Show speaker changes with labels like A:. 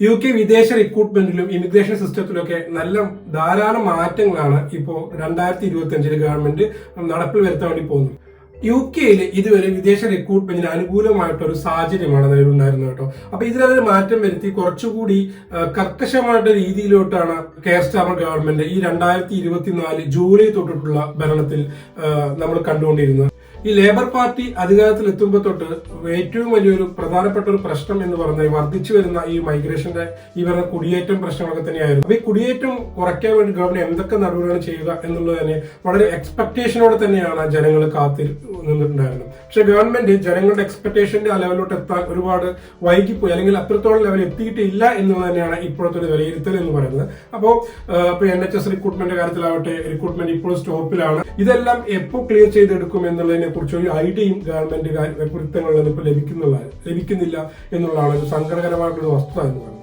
A: U K വിദേശ റിക്രൂട്ട്മെന്റിലും immigration സിസ്റ്റത്തിലൊക്കെ നല്ല ധാരാളം മാറ്റങ്ങളാണ് ഇപ്പോൾ രണ്ടായിരത്തി ഇരുപത്തി അഞ്ചിൽ ഗവൺമെന്റ് നടപ്പിൽ വരുത്താൻ വേണ്ടി പോകുന്നത്. യു കെയിൽ ഇതുവരെ വിദേശ റിക്രൂട്ട്മെന്റിന് അനുകൂലമായിട്ടൊരു സാഹചര്യമാണ് നിലവിലുണ്ടായിരുന്നത് കേട്ടോ. അപ്പൊ ഇതിലൊരു മാറ്റം വരുത്തി കുറച്ചുകൂടി കർക്കശമായിട്ട് രീതിയിലോട്ടാണ് കെയർ സ്റ്റാമർ ഗവൺമെന്റ് ഈ രണ്ടായിരത്തി ഇരുപത്തിനാല് ജൂലൈ തൊട്ടിട്ടുള്ള ഭരണത്തിൽ നമ്മൾ കണ്ടുകൊണ്ടിരുന്നത്. ഈ ലേബർ പാർട്ടി അധികാരത്തിൽ എത്തുമ്പോൾ തൊട്ട് ഏറ്റവും വലിയൊരു പ്രധാനപ്പെട്ട ഒരു പ്രശ്നം എന്ന് പറഞ്ഞാൽ വർദ്ധിച്ചു വരുന്ന ഈ മൈഗ്രേഷന്റെ ഇവരുടെ കുടിയേറ്റം പ്രശ്നങ്ങളൊക്കെ തന്നെയായിരുന്നു. അപ്പൊ ഈ കുടിയേറ്റം കുറയ്ക്കാൻ വേണ്ടി ഗവൺമെന്റ് എന്തൊക്കെ നടപടികളാണ് ചെയ്യുക എന്നുള്ളത് തന്നെ വളരെ എക്സ്പെക്ടേഷനോടെ തന്നെയാണ് ജനങ്ങൾ കാത്തി നിന്നിട്ടുണ്ടായിരുന്നത്. പക്ഷെ ഗവൺമെന്റ് ജനങ്ങളുടെ എക്സ്പെക്ടേഷന്റെ ആ ലെവലിലോട്ട് എത്താൻ ഒരുപാട് വൈകിപ്പോയി. അല്ലെങ്കിൽ അത്രത്തോളം ലെവൽ എത്തിയിട്ടില്ല എന്നുള്ളത് തന്നെയാണ് ഇപ്പോഴത്തെ ഒരു വിലയിരുത്തൽ എന്ന് പറയുന്നത്. അപ്പോൾ ഇപ്പൊ എൻ എച്ച് എസ് റിക്രൂട്ട്മെന്റ് കാര്യത്തിലാവട്ടെ റിക്രൂട്ട്മെന്റ് ഇപ്പോഴും സ്റ്റോപ്പിലാണ് ഇതെല്ലാം എപ്പോൾ ക്ലിയർ ചെയ്തെടുക്കും എന്നുള്ളതിനെ കുറിച്ച് ഒരു ഐഡിയയും ഗവൺമെന്റ് വൃത്തങ്ങളിൽ നിന്ന് ഇപ്പോൾ ലഭിക്കുന്നില്ല ലഭിക്കുന്നില്ല എന്നുള്ളതാണ് ഒരു സങ്കടകരമായിട്ടുള്ള വസ്തുത എന്ന് പറയുന്നത്.